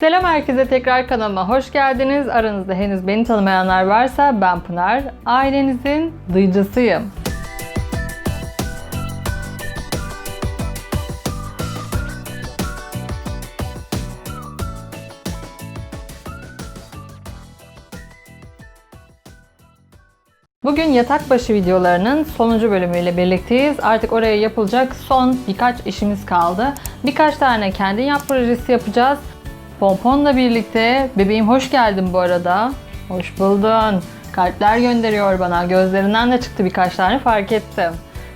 Selam herkese tekrar kanalıma hoş geldiniz. Aranızda henüz beni tanımayanlar varsa ben Pınar. Ailenizin duyucusuyum. Bugün yatak başı videolarının sonuncu bölümüyle birlikteyiz. Artık oraya yapılacak son birkaç işimiz kaldı. Birkaç tane kendin yap projesi yapacağız. Pompon'la birlikte. Bebeğim hoş geldin bu arada. Hoş buldun. Kalpler gönderiyor bana. Gözlerinden de çıktı birkaç tane fark ettim.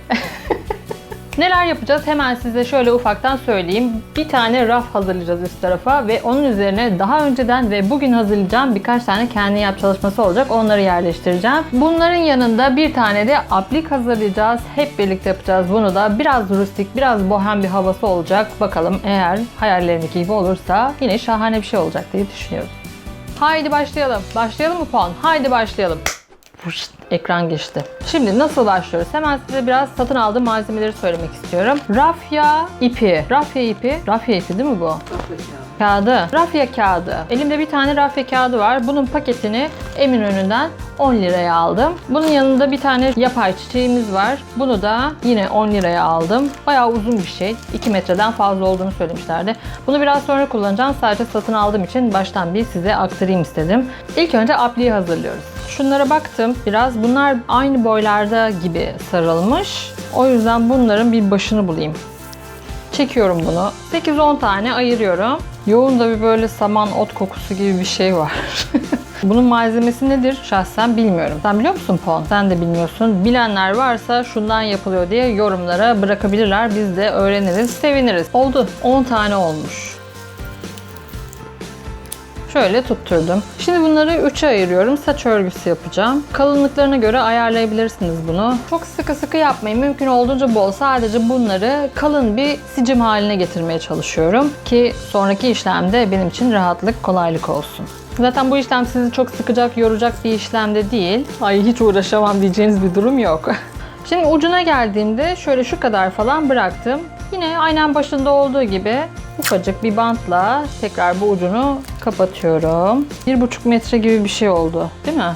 Neler yapacağız? Hemen size şöyle ufaktan söyleyeyim. Bir tane raf hazırlayacağız üst tarafa ve onun üzerine daha önceden ve bugün hazırlayacağım birkaç tane kendi yap çalışması olacak. Onları yerleştireceğim. Bunların yanında bir tane de aplik hazırlayacağız. Hep birlikte yapacağız bunu da. Biraz rustik, biraz bohem bir havası olacak. Bakalım eğer hayallerindeki gibi olursa yine şahane bir şey olacak diye düşünüyorum. Haydi başlayalım. Başlayalım mı puan? Haydi başlayalım. Fışt, ekran geçti. Şimdi nasıl başlıyoruz? Hemen size biraz satın aldığım malzemeleri söylemek istiyorum. Rafya ipi. Rafya ipi. Rafya ipi değil mi bu? Kağıdı. Rafya kağıdı. Elimde bir tane rafya kağıdı var. Bunun paketini Eminönü'nden 10 liraya aldım. Bunun yanında bir tane yapay çiçeğimiz var. Bunu da yine 10 liraya aldım. Bayağı uzun bir şey. 2 metreden fazla olduğunu söylemişlerdi. Bunu biraz sonra kullanacağım. Sadece satın aldığım için baştan bir size aktarayım istedim. İlk önce apliği hazırlıyoruz. Şunlara baktım biraz. Bunlar aynı boylarda gibi sarılmış. O yüzden bunların bir başını bulayım. Çekiyorum bunu. 8-10 tane ayırıyorum. Yoğun da bir böyle saman ot kokusu gibi bir şey var. Bunun malzemesi nedir? Şahsen bilmiyorum. Sen biliyor musun Pon? Sen de bilmiyorsun. Bilenler varsa şundan yapılıyor diye yorumlara bırakabilirler. Biz de öğreniriz, seviniriz. Oldu. 10 tane olmuş. Şöyle tutturdum. Şimdi bunları 3'e ayırıyorum. Saç örgüsü yapacağım. Kalınlıklarına göre ayarlayabilirsiniz bunu. Çok sıkı sıkı yapmayın. Mümkün olduğunca bol. Sadece bunları kalın bir sicim haline getirmeye çalışıyorum. Ki sonraki işlemde benim için rahatlık, kolaylık olsun. Zaten bu işlem sizi çok sıkacak, yoracak bir işlem de değil. Ay hiç uğraşamam diyeceğiniz bir durum yok. Şimdi ucuna geldiğimde şöyle şu kadar falan bıraktım. Yine aynen başında olduğu gibi ufacık bir bantla tekrar bu ucunu kapatıyorum. 1,5 metre gibi bir şey oldu değil mi?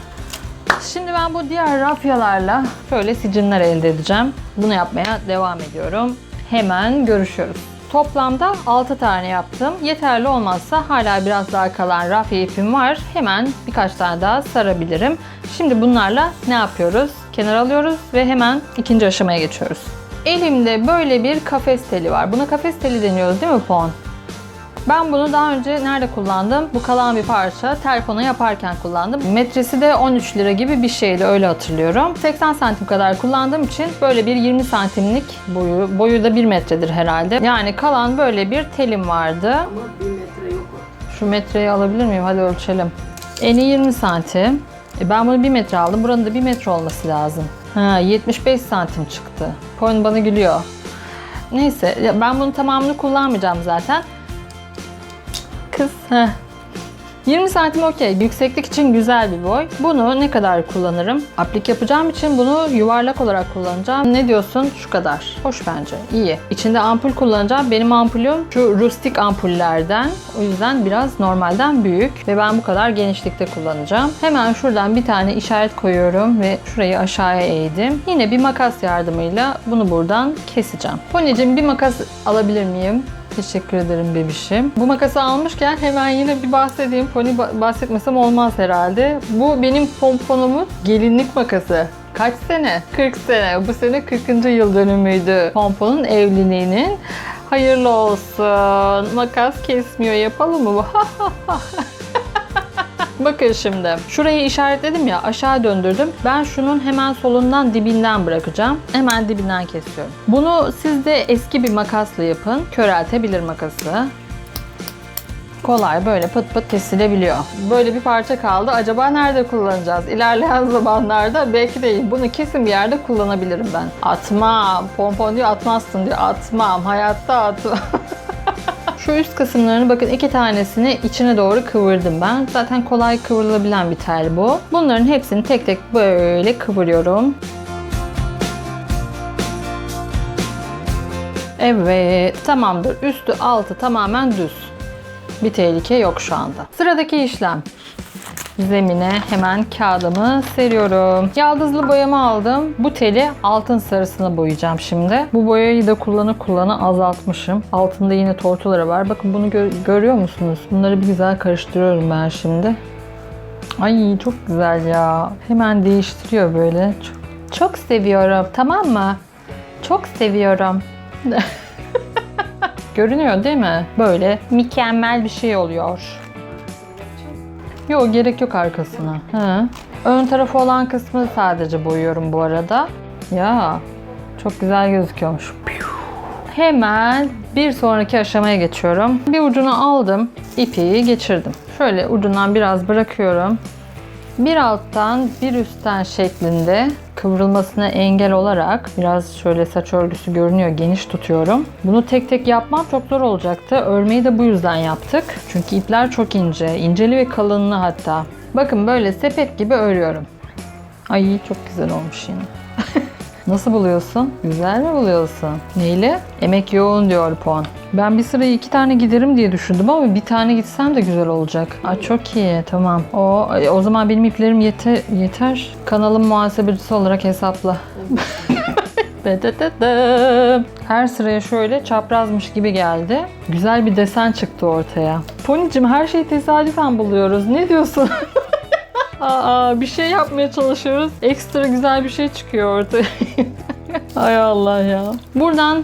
Şimdi ben bu diğer rafyalarla şöyle sicimler elde edeceğim. Bunu yapmaya devam ediyorum. Hemen görüşüyoruz. Toplamda 6 tane yaptım. Yeterli olmazsa hala biraz daha kalan rafya ipim var. Hemen birkaç tane daha sarabilirim. Şimdi bunlarla ne yapıyoruz? Kenara alıyoruz ve hemen ikinci aşamaya geçiyoruz. Elimde böyle bir kafes teli var. Buna kafes teli deniyoruz değil mi Pon? Ben bunu daha önce nerede kullandım? Bu kalan bir parça telefona yaparken kullandım. Metresi de 13 lira gibi bir şeydi öyle hatırlıyorum. 80 santim kadar kullandığım için böyle bir 20 santimlik boyu, boyu da 1 metredir herhalde. Yani kalan böyle bir telim vardı. Ama bir metre yok. Şu metreyi alabilir miyim? Hadi ölçelim. Eni 20 santim. E ben bunu 1 metre aldım. Buranın da 1 metre olması lazım. Ha 75 santim çıktı. Point bana gülüyor. Neyse ben bunun tamamını kullanmayacağım zaten. Kız. Heh. 20 santim okey. Yükseklik için güzel bir boy. Bunu ne kadar kullanırım? Aplik yapacağım için bunu yuvarlak olarak kullanacağım. Ne diyorsun? Şu kadar. Hoş bence. İyi. İçinde ampul kullanacağım. Benim ampulüm şu rustik ampullerden. O yüzden biraz normalden büyük. Ve ben bu kadar genişlikte kullanacağım. Hemen şuradan bir tane işaret koyuyorum ve şurayı aşağıya eğdim. Yine bir makas yardımıyla bunu buradan keseceğim. Pony'cim bir makas alabilir miyim? Teşekkür ederim bebişim. Bu makası almışken hemen yine bir bahsedeyim. Pony ba- bahsetmesem olmaz herhalde. Bu benim pomponumun gelinlik makası. Kaç sene? 40 sene. Bu sene 40. yıl dönümüydü pomponun evliliğinin. Hayırlı olsun. Makas kesmiyor. Yapalım mı? Bakın şimdi. Şurayı işaretledim ya aşağı döndürdüm. Ben şunun hemen solundan dibinden bırakacağım. Hemen dibinden kesiyorum. Bunu siz de eski bir makasla yapın. Köreltebilir makası. Kolay böyle pıt pıt kesilebiliyor. Böyle bir parça kaldı. Acaba nerede kullanacağız? İlerleyen zamanlarda belki de bunu kesin bir yerde kullanabilirim ben. Atmam. Pompon diyor atmazsın diyor. Atmam. Hayatta atmam. Şu üst kısımlarını bakın iki tanesini içine doğru kıvırdım ben. Zaten kolay kıvrılabilen bir tel bu. Bunların hepsini tek tek böyle kıvırıyorum. Evet tamamdır. Üstü altı tamamen düz. Bir tehlike yok şu anda. Sıradaki işlem. Zemine hemen kağıdımı seriyorum. Yaldızlı boyamı aldım. Bu teli altın sarısına boyayacağım şimdi. Bu boyayı da kullanı kullanı azaltmışım. Altında yine tortuları var. Bakın bunu gö- görüyor musunuz? Bunları bir güzel karıştırıyorum ben şimdi. Ay çok güzel ya. Hemen değiştiriyor böyle. Çok, çok seviyorum. Tamam mı? Çok seviyorum. Görünüyor değil mi? Böyle mükemmel bir şey oluyor. Yok gerek yok arkasına. Hı. Ön tarafı olan kısmı sadece boyuyorum bu arada. Ya çok güzel gözüküyormuş. Hemen bir sonraki aşamaya geçiyorum. Bir ucunu aldım, ipi geçirdim. Şöyle ucundan biraz bırakıyorum. Bir alttan bir üstten şeklinde kıvrılmasına engel olarak biraz şöyle saç örgüsü görünüyor geniş tutuyorum. Bunu tek tek yapmam çok zor olacaktı. Örmeyi de bu yüzden yaptık. Çünkü ipler çok ince. inceli ve kalınlı hatta. Bakın böyle sepet gibi örüyorum. Ay çok güzel olmuş yine. Nasıl buluyorsun? Güzel mi buluyorsun? Neyle? Emek yoğun diyor puan. Ben bir sırayı iki tane giderim diye düşündüm ama bir tane gitsem de güzel olacak. Aa, çok iyi tamam. O o zaman benim iplerim yeter. yeter. Kanalın muhasebecisi olarak hesapla. Her sıraya şöyle çaprazmış gibi geldi. Güzel bir desen çıktı ortaya. Ponicim her şeyi tesadüfen buluyoruz. Ne diyorsun? Aa, bir şey yapmaya çalışıyoruz. Ekstra güzel bir şey çıkıyor ortaya. Ay Allah ya. Buradan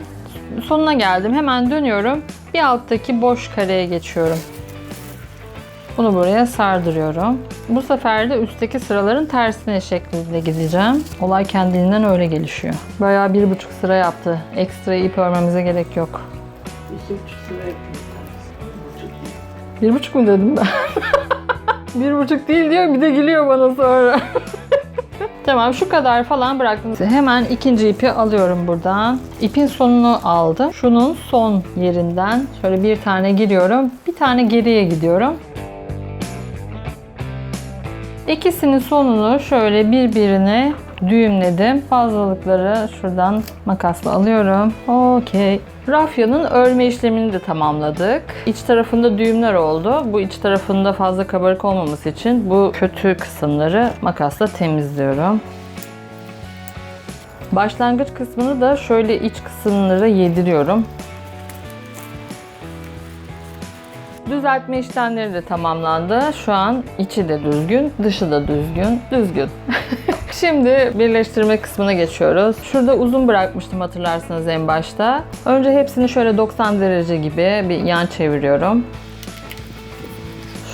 sonuna geldim. Hemen dönüyorum. Bir alttaki boş kareye geçiyorum. Bunu buraya sardırıyorum. Bu sefer de üstteki sıraların tersine şeklinde gideceğim. Olay kendiliğinden öyle gelişiyor. Bayağı bir buçuk sıra yaptı. Ekstra ip örmemize gerek yok. İki buçuk sıra. Bir değil. Bir buçuk mu dedim ben? bir buçuk değil diyor bir de gülüyor bana sonra. tamam şu kadar falan bıraktım. Hemen ikinci ipi alıyorum buradan. İpin sonunu aldım. Şunun son yerinden şöyle bir tane giriyorum. Bir tane geriye gidiyorum. İkisinin sonunu şöyle birbirine düğümledim. Fazlalıkları şuradan makasla alıyorum. Okey. Rafyanın örme işlemini de tamamladık. İç tarafında düğümler oldu. Bu iç tarafında fazla kabarık olmaması için bu kötü kısımları makasla temizliyorum. Başlangıç kısmını da şöyle iç kısımları yediriyorum. Düzeltme işlemleri de tamamlandı. Şu an içi de düzgün, dışı da düzgün, düzgün. Şimdi birleştirme kısmına geçiyoruz. Şurada uzun bırakmıştım hatırlarsanız en başta. Önce hepsini şöyle 90 derece gibi bir yan çeviriyorum.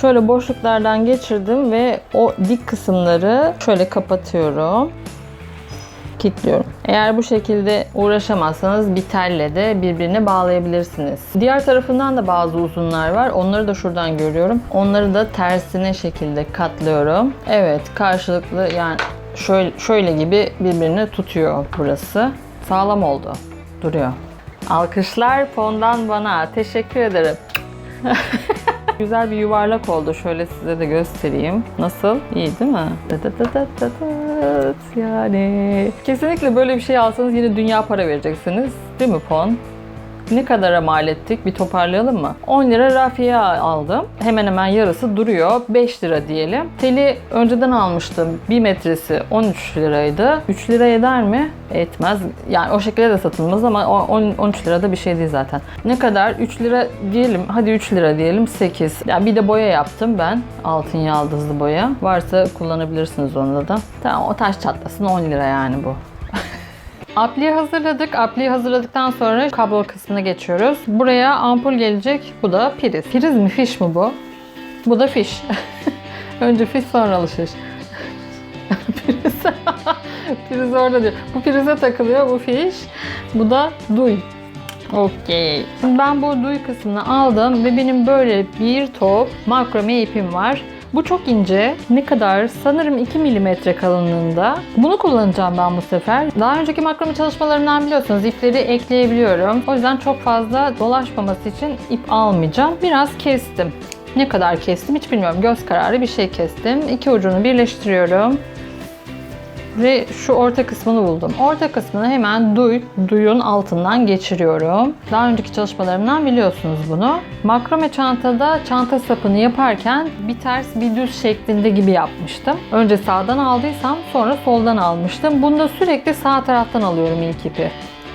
Şöyle boşluklardan geçirdim ve o dik kısımları şöyle kapatıyorum kilitliyorum. Eğer bu şekilde uğraşamazsanız bir telle de birbirine bağlayabilirsiniz. Diğer tarafından da bazı uzunlar var. Onları da şuradan görüyorum. Onları da tersine şekilde katlıyorum. Evet karşılıklı yani şöyle, şöyle gibi birbirini tutuyor burası. Sağlam oldu. Duruyor. Alkışlar fondan bana. Teşekkür ederim. Güzel bir yuvarlak oldu. Şöyle size de göstereyim. Nasıl? İyi değil mi? Yani kesinlikle böyle bir şey alsanız yine dünya para vereceksiniz. Değil mi Pon? Ne kadara mal ettik? Bir toparlayalım mı? 10 lira rafiye aldım. Hemen hemen yarısı duruyor. 5 lira diyelim. Teli önceden almıştım. 1 metresi 13 liraydı. 3 lira eder mi? Etmez. Yani o şekilde de satılmaz ama o 10 13 lira da bir şey değil zaten. Ne kadar? 3 lira diyelim. Hadi 3 lira diyelim. 8. Yani bir de boya yaptım ben. Altın yaldızlı boya. Varsa kullanabilirsiniz onda da. Tamam o taş çatlasın 10 lira yani bu. Apliği hazırladık. Apliği hazırladıktan sonra kablo kısmına geçiyoruz. Buraya ampul gelecek. Bu da priz. Priz mi fiş mi bu? Bu da fiş. Önce fiş sonra alışveriş. priz. priz orada diyor. Bu prize takılıyor bu fiş. Bu da duy. Okey. Ben bu duy kısmını aldım ve benim böyle bir top makrame ipim var. Bu çok ince. Ne kadar? Sanırım 2 mm kalınlığında. Bunu kullanacağım ben bu sefer. Daha önceki makrame çalışmalarından biliyorsunuz ipleri ekleyebiliyorum. O yüzden çok fazla dolaşmaması için ip almayacağım. Biraz kestim. Ne kadar kestim hiç bilmiyorum. Göz kararı bir şey kestim. İki ucunu birleştiriyorum. Ve şu orta kısmını buldum. Orta kısmını hemen duy, duyun altından geçiriyorum. Daha önceki çalışmalarımdan biliyorsunuz bunu. Makrome çantada çanta sapını yaparken bir ters bir düz şeklinde gibi yapmıştım. Önce sağdan aldıysam sonra soldan almıştım. Bunda sürekli sağ taraftan alıyorum ilk ipi.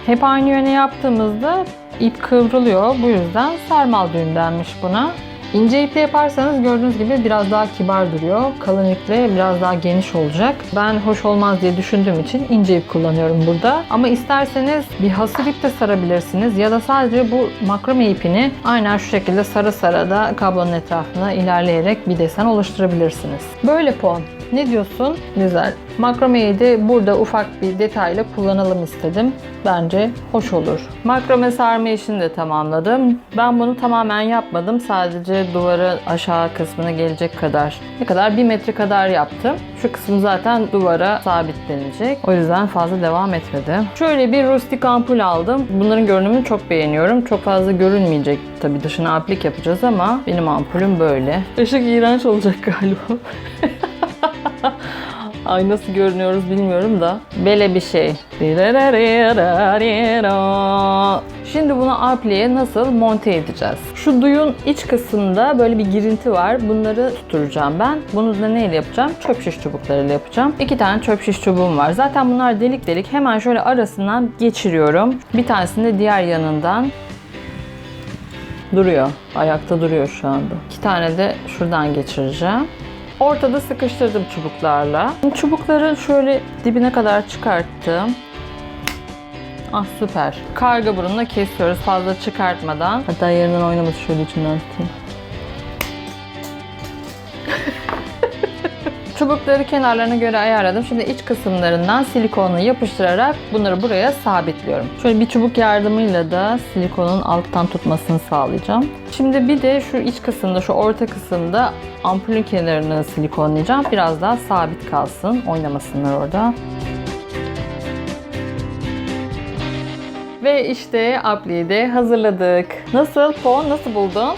Hep aynı yöne yaptığımızda ip kıvrılıyor. Bu yüzden sarmal düğüm denmiş buna. İnce iple yaparsanız gördüğünüz gibi biraz daha kibar duruyor. Kalın iple biraz daha geniş olacak. Ben hoş olmaz diye düşündüğüm için ince ip kullanıyorum burada. Ama isterseniz bir hasır ip de sarabilirsiniz ya da sadece bu makrame ipini aynen şu şekilde sarı sarı da kablonun etrafına ilerleyerek bir desen oluşturabilirsiniz. Böyle pon. Ne diyorsun? Güzel. Makrameyi de burada ufak bir detayla kullanalım istedim. Bence hoş olur. Makrame sarma işini de tamamladım. Ben bunu tamamen yapmadım. Sadece duvarı aşağı kısmına gelecek kadar. Ne kadar? Bir metre kadar yaptım. Şu kısım zaten duvara sabitlenecek. O yüzden fazla devam etmedim. Şöyle bir rustik ampul aldım. Bunların görünümünü çok beğeniyorum. Çok fazla görünmeyecek tabii dışına aplik yapacağız ama benim ampulüm böyle. Işık iğrenç olacak galiba. Ay nasıl görünüyoruz bilmiyorum da. Böyle bir şey. Şimdi bunu apliğe nasıl monte edeceğiz? Şu duyun iç kısmında böyle bir girinti var. Bunları tutturacağım ben. Bunu da neyle yapacağım? Çöp şiş çubuklarıyla yapacağım. İki tane çöp şiş çubuğum var. Zaten bunlar delik delik. Hemen şöyle arasından geçiriyorum. Bir tanesini de diğer yanından duruyor. Ayakta duruyor şu anda. İki tane de şuradan geçireceğim. Ortada sıkıştırdım çubuklarla. Çubukları şöyle dibine kadar çıkarttım. Ah süper. Karga burunla kesiyoruz fazla çıkartmadan. Hatta yerinden oynaması şöyle içinden tutayım. Çubukları kenarlarına göre ayarladım. Şimdi iç kısımlarından silikonla yapıştırarak bunları buraya sabitliyorum. Şöyle bir çubuk yardımıyla da silikonun alttan tutmasını sağlayacağım. Şimdi bir de şu iç kısımda, şu orta kısımda ampulün kenarını silikonlayacağım. Biraz daha sabit kalsın, oynamasınlar orada. Ve işte apliği de hazırladık. Nasıl? Pon nasıl buldun?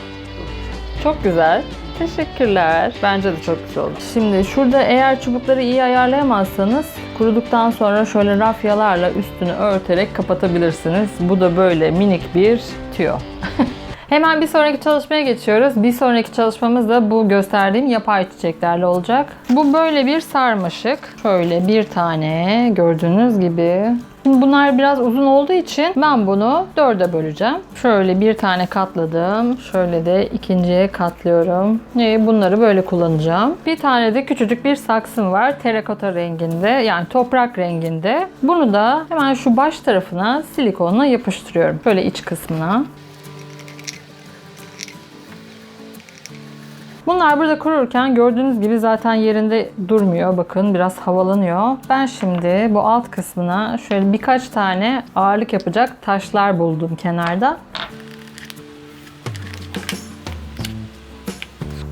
Çok güzel. Teşekkürler. Bence de çok güzel oldu. Şimdi şurada eğer çubukları iyi ayarlayamazsanız kuruduktan sonra şöyle rafyalarla üstünü örterek kapatabilirsiniz. Bu da böyle minik bir tüyo. Hemen bir sonraki çalışmaya geçiyoruz. Bir sonraki çalışmamız da bu gösterdiğim yapay çiçeklerle olacak. Bu böyle bir sarmaşık. Şöyle bir tane gördüğünüz gibi. Şimdi bunlar biraz uzun olduğu için ben bunu dörde böleceğim. Şöyle bir tane katladım. Şöyle de ikinciye katlıyorum. Ee, Bunları böyle kullanacağım. Bir tane de küçücük bir saksım var. Terakota renginde yani toprak renginde. Bunu da hemen şu baş tarafına silikonla yapıştırıyorum. Şöyle iç kısmına. Bunlar burada kururken gördüğünüz gibi zaten yerinde durmuyor. Bakın biraz havalanıyor. Ben şimdi bu alt kısmına şöyle birkaç tane ağırlık yapacak taşlar buldum kenarda.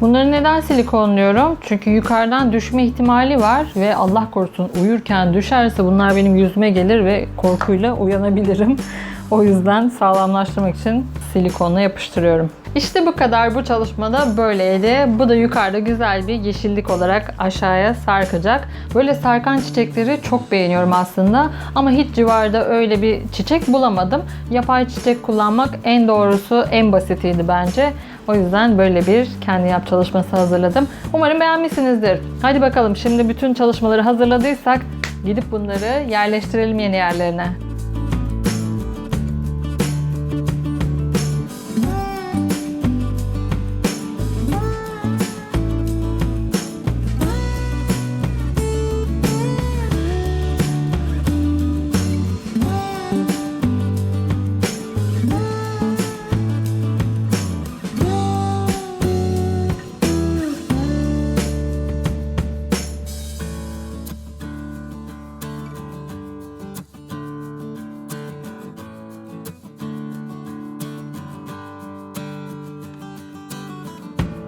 Bunları neden silikonluyorum? Çünkü yukarıdan düşme ihtimali var ve Allah korusun uyurken düşerse bunlar benim yüzüme gelir ve korkuyla uyanabilirim. O yüzden sağlamlaştırmak için silikonla yapıştırıyorum. İşte bu kadar bu çalışmada böyleydi. Bu da yukarıda güzel bir yeşillik olarak aşağıya sarkacak. Böyle sarkan çiçekleri çok beğeniyorum aslında. Ama hiç civarda öyle bir çiçek bulamadım. Yapay çiçek kullanmak en doğrusu, en basitiydi bence. O yüzden böyle bir kendi yap çalışması hazırladım. Umarım beğenmişsinizdir. Hadi bakalım şimdi bütün çalışmaları hazırladıysak gidip bunları yerleştirelim yeni yerlerine.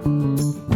you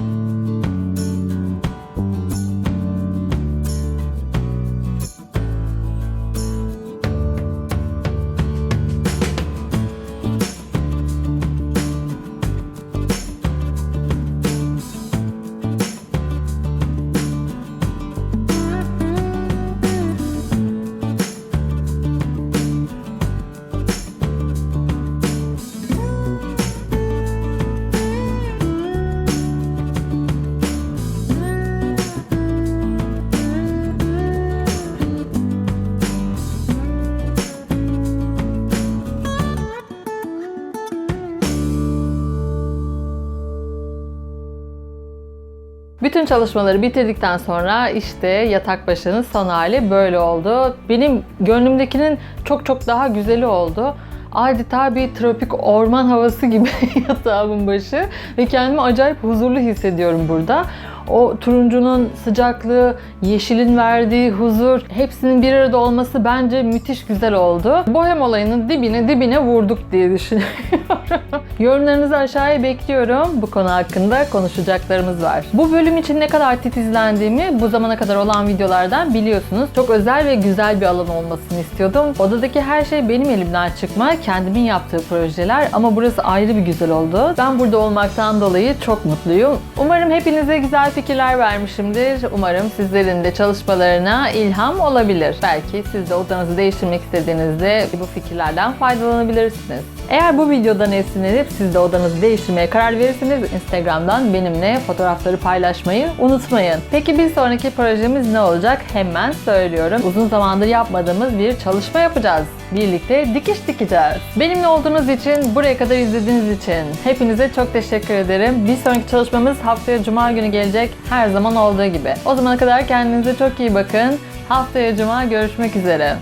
Bütün çalışmaları bitirdikten sonra işte yatak başının son hali böyle oldu. Benim gönlümdekinin çok çok daha güzeli oldu. Adeta bir tropik orman havası gibi yatağımın başı ve kendimi acayip huzurlu hissediyorum burada. O turuncunun sıcaklığı, yeşilin verdiği huzur, hepsinin bir arada olması bence müthiş güzel oldu. Bohem olayının dibine dibine vurduk diye düşünüyorum. Yorumlarınızı aşağıya bekliyorum. Bu konu hakkında konuşacaklarımız var. Bu bölüm için ne kadar titizlendiğimi bu zamana kadar olan videolardan biliyorsunuz. Çok özel ve güzel bir alan olmasını istiyordum. Odadaki her şey benim elimden çıkma, kendimin yaptığı projeler ama burası ayrı bir güzel oldu. Ben burada olmaktan dolayı çok mutluyum. Umarım hepinize güzel fikirler vermişimdir. Umarım sizlerin de çalışmalarına ilham olabilir. Belki siz de odanızı değiştirmek istediğinizde bu fikirlerden faydalanabilirsiniz. Eğer bu videodan esinlenip siz de odanızı değiştirmeye karar verirseniz Instagram'dan benimle fotoğrafları paylaşmayı unutmayın. Peki bir sonraki projemiz ne olacak? Hemen söylüyorum. Uzun zamandır yapmadığımız bir çalışma yapacağız. Birlikte dikiş dikeceğiz. Benimle olduğunuz için, buraya kadar izlediğiniz için hepinize çok teşekkür ederim. Bir sonraki çalışmamız haftaya Cuma günü gelecek. Her zaman olduğu gibi. O zamana kadar kendinize çok iyi bakın. Haftaya Cuma görüşmek üzere.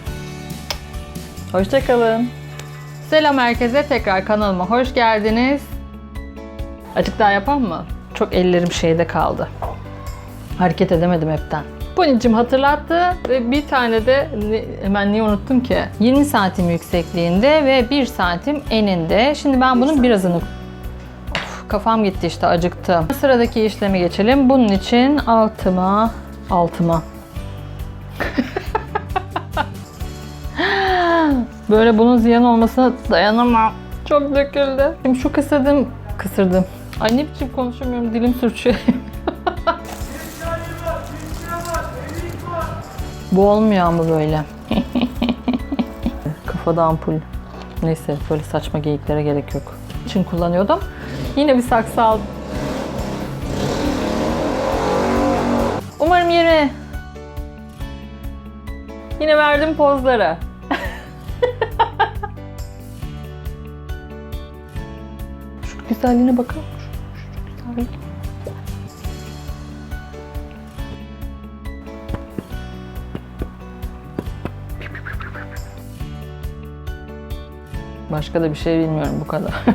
Hoşçakalın. Selam herkese. Tekrar kanalıma hoş geldiniz. Açık daha yapan mı? Çok ellerim şeyde kaldı. Hareket edemedim hepten. Ponicim hatırlattı ve bir tane de hemen niye unuttum ki? 20 santim yüksekliğinde ve 1 santim eninde. Şimdi ben bunun birazını Of, kafam gitti işte acıktı. Sıradaki işleme geçelim. Bunun için altıma altıma Böyle bunun ziyan olmasına dayanamam. Çok döküldü. Şimdi şu kısırdım, kısırdım. Ay ne biçim konuşamıyorum, dilim sürçüyor. Bu olmuyor ama böyle. Kafada ampul. Neyse böyle saçma geyiklere gerek yok. için kullanıyordum. Yine bir saksı aldım. Umarım yine Yine verdim pozları. Güzelliğine bakar mısın? Şu, şu güzellik. Başka da bir şey bilmiyorum bu kadar.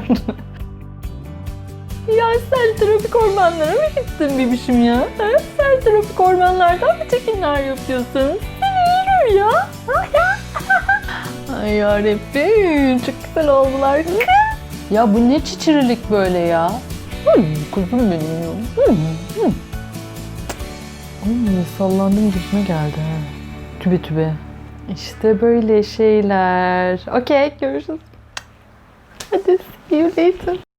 ya sen tropik ormanlara mı gittin bebişim ya? Ha? Sen tropik ormanlardan mı çekimler yapıyorsun? Seni ya. Ay yarabbim çok güzel oldular. Ya bu ne çiçirilik böyle ya? Ay, kuzum benim ya. Ay, sallandım gözüme geldi ha. Tübe tübe. İşte böyle şeyler. Okey görüşürüz. Hadi see you later.